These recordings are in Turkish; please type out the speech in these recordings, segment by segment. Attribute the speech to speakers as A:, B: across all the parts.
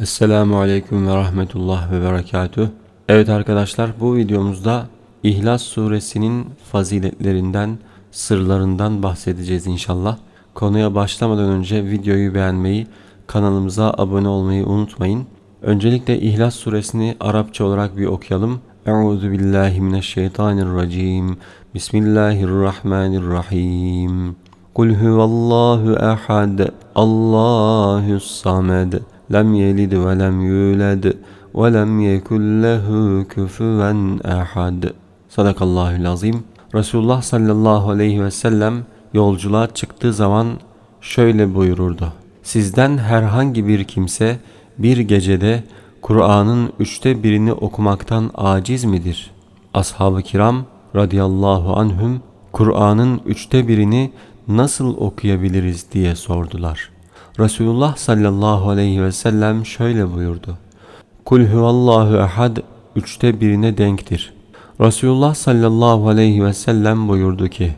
A: Esselamu Aleyküm ve Rahmetullah ve Berekatüh. Evet arkadaşlar bu videomuzda İhlas suresinin faziletlerinden, sırlarından bahsedeceğiz inşallah. Konuya başlamadan önce videoyu beğenmeyi, kanalımıza abone olmayı unutmayın. Öncelikle İhlas suresini Arapça olarak bir okuyalım. Euzu billahi mineşşeytanirracim. Bismillahirrahmanirrahim. Kul huvallahu ehad. Allahus samed. Ve lem yulad ve lem yekun lehu kufuven ehad. Sadakallahul azim. Resulullah sallallahu aleyhi ve sellem yolculuğa çıktığı zaman şöyle buyururdu. Sizden herhangi bir kimse bir gecede Kur'an'ın üçte birini okumaktan aciz midir? Ashab-ı kiram radıyallahu anhüm Kur'an'ın üçte birini nasıl okuyabiliriz diye sordular. Resulullah sallallahu aleyhi ve sellem şöyle buyurdu. Kul huvallahu ehad üçte birine denktir. Resulullah sallallahu aleyhi ve sellem buyurdu ki,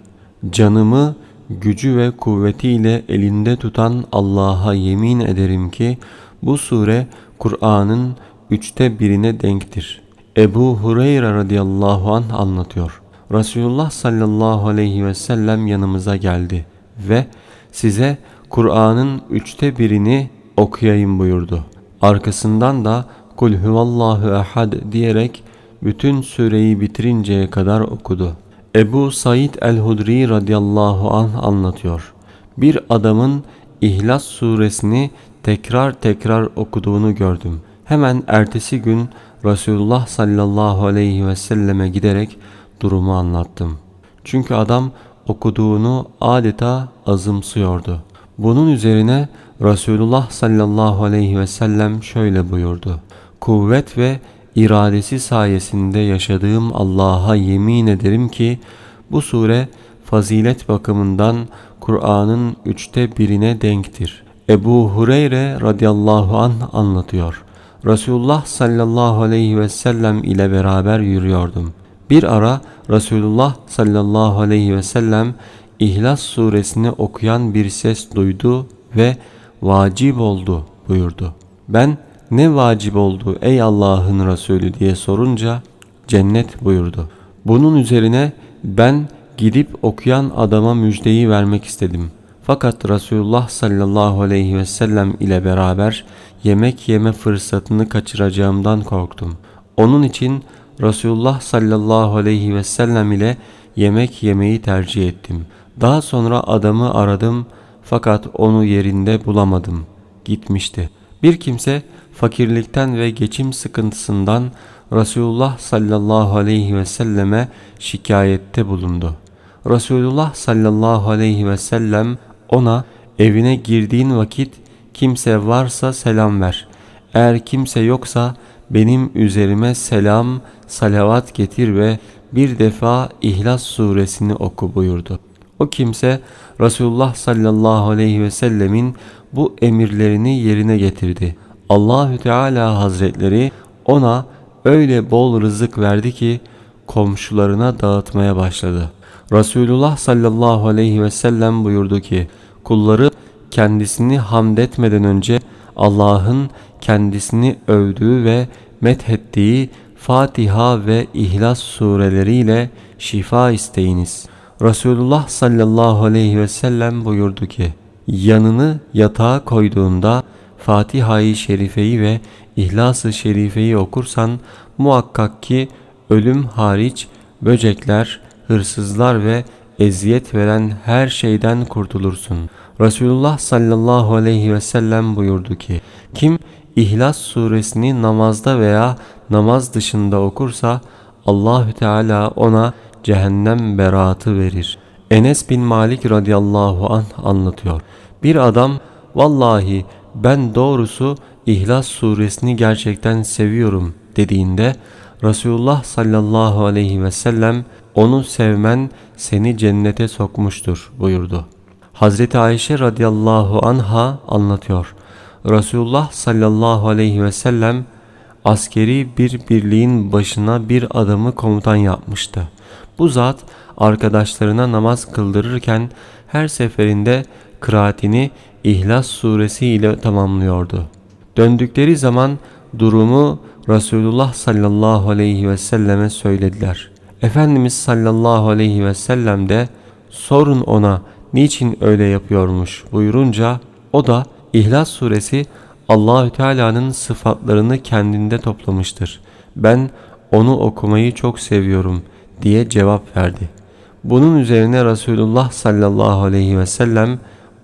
A: Canımı gücü ve kuvvetiyle elinde tutan Allah'a yemin ederim ki bu sure Kur'an'ın üçte birine denktir. Ebu Hureyre radıyallahu anh anlatıyor. Resulullah sallallahu aleyhi ve sellem yanımıza geldi ve size Kur'an'ın üçte birini okuyayım buyurdu. Arkasından da Kul huvallahu ehad diyerek bütün süreyi bitirinceye kadar okudu. Ebu Said el-Hudri radıyallahu anh anlatıyor. Bir adamın İhlas suresini tekrar tekrar okuduğunu gördüm. Hemen ertesi gün Resulullah sallallahu aleyhi ve selleme giderek durumu anlattım. Çünkü adam okuduğunu adeta azımsıyordu. Bunun üzerine Resulullah sallallahu aleyhi ve sellem şöyle buyurdu. Kuvvet ve iradesi sayesinde yaşadığım Allah'a yemin ederim ki bu sure fazilet bakımından Kur'an'ın üçte birine denktir. Ebu Hureyre radıyallahu an anlatıyor. Resulullah sallallahu aleyhi ve sellem ile beraber yürüyordum. Bir ara Resulullah sallallahu aleyhi ve sellem İhlas suresini okuyan bir ses duydu ve vacip oldu buyurdu. Ben ne vacip oldu ey Allah'ın Resulü diye sorunca cennet buyurdu. Bunun üzerine ben gidip okuyan adama müjdeyi vermek istedim. Fakat Resulullah sallallahu aleyhi ve sellem ile beraber yemek yeme fırsatını kaçıracağımdan korktum. Onun için Resulullah sallallahu aleyhi ve sellem ile yemek yemeyi tercih ettim. Daha sonra adamı aradım fakat onu yerinde bulamadım. Gitmişti. Bir kimse fakirlikten ve geçim sıkıntısından Resulullah sallallahu aleyhi ve selleme şikayette bulundu. Resulullah sallallahu aleyhi ve sellem ona evine girdiğin vakit kimse varsa selam ver. Eğer kimse yoksa benim üzerime selam, salavat getir ve bir defa İhlas suresini oku buyurdu. O kimse Resulullah sallallahu aleyhi ve sellemin bu emirlerini yerine getirdi. Allahü Teala Hazretleri ona öyle bol rızık verdi ki komşularına dağıtmaya başladı. Resulullah sallallahu aleyhi ve sellem buyurdu ki kulları kendisini hamd etmeden önce Allah'ın kendisini övdüğü ve methettiği Fatiha ve İhlas sureleriyle şifa isteyiniz. Resulullah sallallahu aleyhi ve sellem buyurdu ki yanını yatağa koyduğunda Fatiha-i Şerife'yi ve İhlas-ı Şerife'yi okursan muhakkak ki ölüm hariç böcekler, hırsızlar ve eziyet veren her şeyden kurtulursun. Resulullah sallallahu aleyhi ve sellem buyurdu ki kim İhlas suresini namazda veya namaz dışında okursa Allahü Teala ona cehennem beraatı verir. Enes bin Malik radıyallahu anh anlatıyor. Bir adam vallahi ben doğrusu İhlas suresini gerçekten seviyorum dediğinde Resulullah sallallahu aleyhi ve sellem onu sevmen seni cennete sokmuştur buyurdu. Hazreti Ayşe radıyallahu anha anlatıyor. Resulullah sallallahu aleyhi ve sellem askeri bir birliğin başına bir adamı komutan yapmıştı. Bu zat arkadaşlarına namaz kıldırırken her seferinde kıraatini İhlas suresi ile tamamlıyordu. Döndükleri zaman durumu Resulullah sallallahu aleyhi ve selleme söylediler. Efendimiz sallallahu aleyhi ve sellem de sorun ona niçin öyle yapıyormuş buyurunca o da İhlas suresi Allahü Teala'nın sıfatlarını kendinde toplamıştır. Ben onu okumayı çok seviyorum diye cevap verdi. Bunun üzerine Resulullah sallallahu aleyhi ve sellem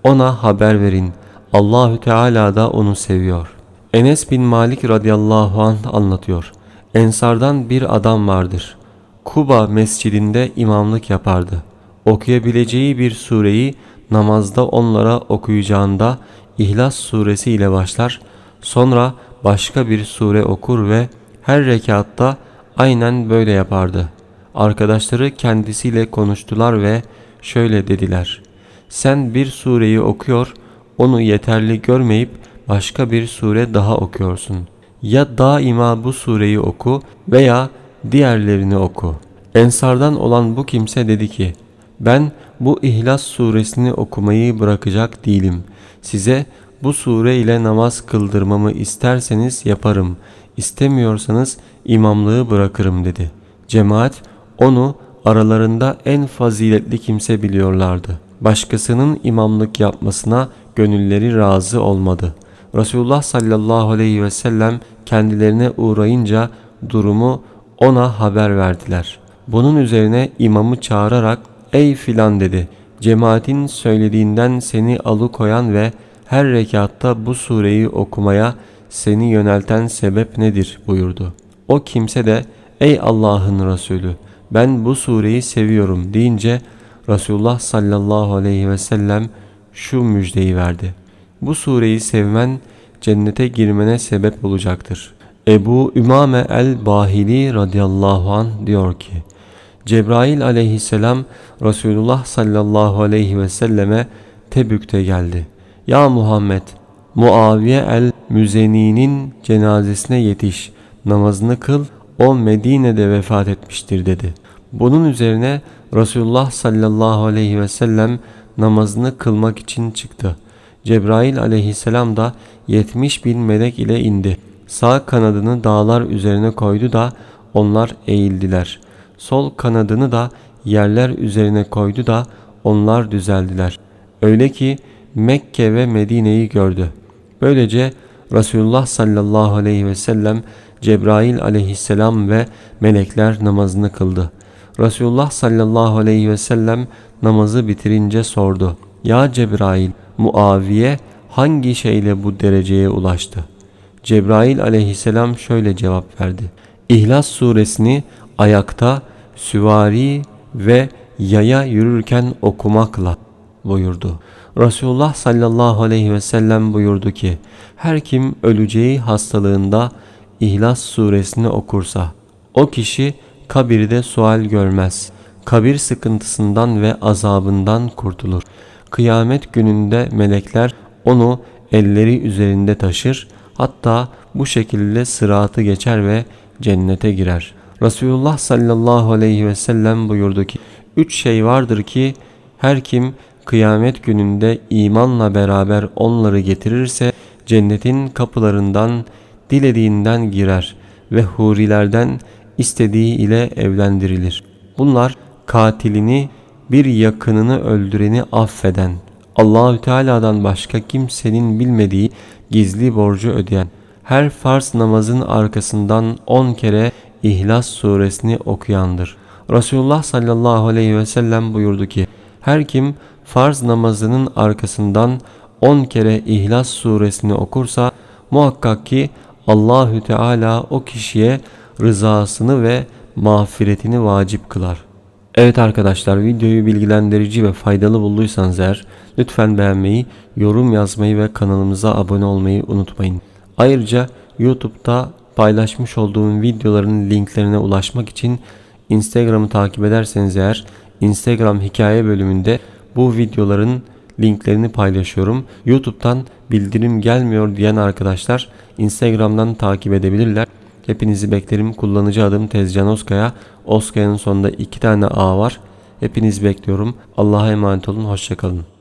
A: ona haber verin. Allahü Teala da onu seviyor. Enes bin Malik radıyallahu anh anlatıyor. Ensardan bir adam vardır. Kuba mescidinde imamlık yapardı. Okuyabileceği bir sureyi namazda onlara okuyacağında İhlas suresi ile başlar. Sonra başka bir sure okur ve her rekatta aynen böyle yapardı. Arkadaşları kendisiyle konuştular ve şöyle dediler. Sen bir sureyi okuyor, onu yeterli görmeyip başka bir sure daha okuyorsun. Ya daima bu sureyi oku veya diğerlerini oku. Ensardan olan bu kimse dedi ki, ben bu İhlas suresini okumayı bırakacak değilim. Size bu sure ile namaz kıldırmamı isterseniz yaparım. İstemiyorsanız imamlığı bırakırım dedi. Cemaat onu aralarında en faziletli kimse biliyorlardı. Başkasının imamlık yapmasına gönülleri razı olmadı. Resulullah sallallahu aleyhi ve sellem kendilerine uğrayınca durumu ona haber verdiler. Bunun üzerine imamı çağırarak ''Ey filan'' dedi. Cemaatin söylediğinden seni alıkoyan ve her rekatta bu sureyi okumaya seni yönelten sebep nedir buyurdu. O kimse de ''Ey Allah'ın Resulü ben bu sureyi seviyorum'' deyince Resulullah sallallahu aleyhi ve sellem şu müjdeyi verdi. Bu sureyi sevmen cennete girmene sebep olacaktır. Ebu Ümame el-Bahili radıyallahu an diyor ki, Cebrail aleyhisselam Resulullah sallallahu aleyhi ve selleme Tebük'te geldi. Ya Muhammed, Muaviye el-Müzeni'nin cenazesine yetiş, namazını kıl, o Medine'de vefat etmiştir dedi. Bunun üzerine Resulullah sallallahu aleyhi ve sellem namazını kılmak için çıktı. Cebrail aleyhisselam da 70 bin melek ile indi. Sağ kanadını dağlar üzerine koydu da onlar eğildiler. Sol kanadını da yerler üzerine koydu da onlar düzeldiler. Öyle ki Mekke ve Medine'yi gördü. Böylece Resulullah sallallahu aleyhi ve sellem Cebrail aleyhisselam ve melekler namazını kıldı. Resulullah sallallahu aleyhi ve sellem namazı bitirince sordu. Ya Cebrail, Muaviye hangi şeyle bu dereceye ulaştı? Cebrail aleyhisselam şöyle cevap verdi. İhlas suresini ayakta, süvari ve yaya yürürken okumakla buyurdu. Resulullah sallallahu aleyhi ve sellem buyurdu ki, her kim öleceği hastalığında İhlas suresini okursa, o kişi kabirde sual görmez. Kabir sıkıntısından ve azabından kurtulur. Kıyamet gününde melekler onu elleri üzerinde taşır, hatta bu şekilde sıratı geçer ve cennete girer. Resulullah sallallahu aleyhi ve sellem buyurdu ki, üç şey vardır ki her kim kıyamet gününde imanla beraber onları getirirse cennetin kapılarından dilediğinden girer ve hurilerden istediği ile evlendirilir. Bunlar katilini bir yakınını öldüreni affeden, Allahü Teala'dan başka kimsenin bilmediği gizli borcu ödeyen, her farz namazın arkasından on kere İhlas suresini okuyandır. Resulullah sallallahu aleyhi ve sellem buyurdu ki, her kim farz namazının arkasından on kere İhlas suresini okursa muhakkak ki Allahü Teala o kişiye rızasını ve mağfiretini vacip kılar. Evet arkadaşlar videoyu bilgilendirici ve faydalı bulduysanız eğer lütfen beğenmeyi, yorum yazmayı ve kanalımıza abone olmayı unutmayın. Ayrıca YouTube'da paylaşmış olduğum videoların linklerine ulaşmak için Instagram'ı takip ederseniz eğer Instagram hikaye bölümünde bu videoların linklerini paylaşıyorum. YouTube'dan bildirim gelmiyor diyen arkadaşlar Instagram'dan takip edebilirler. Hepinizi beklerim. Kullanıcı adım Tezcan Oskaya. Oskaya'nın sonunda iki tane A var. Hepinizi bekliyorum. Allah'a emanet olun. Hoşçakalın.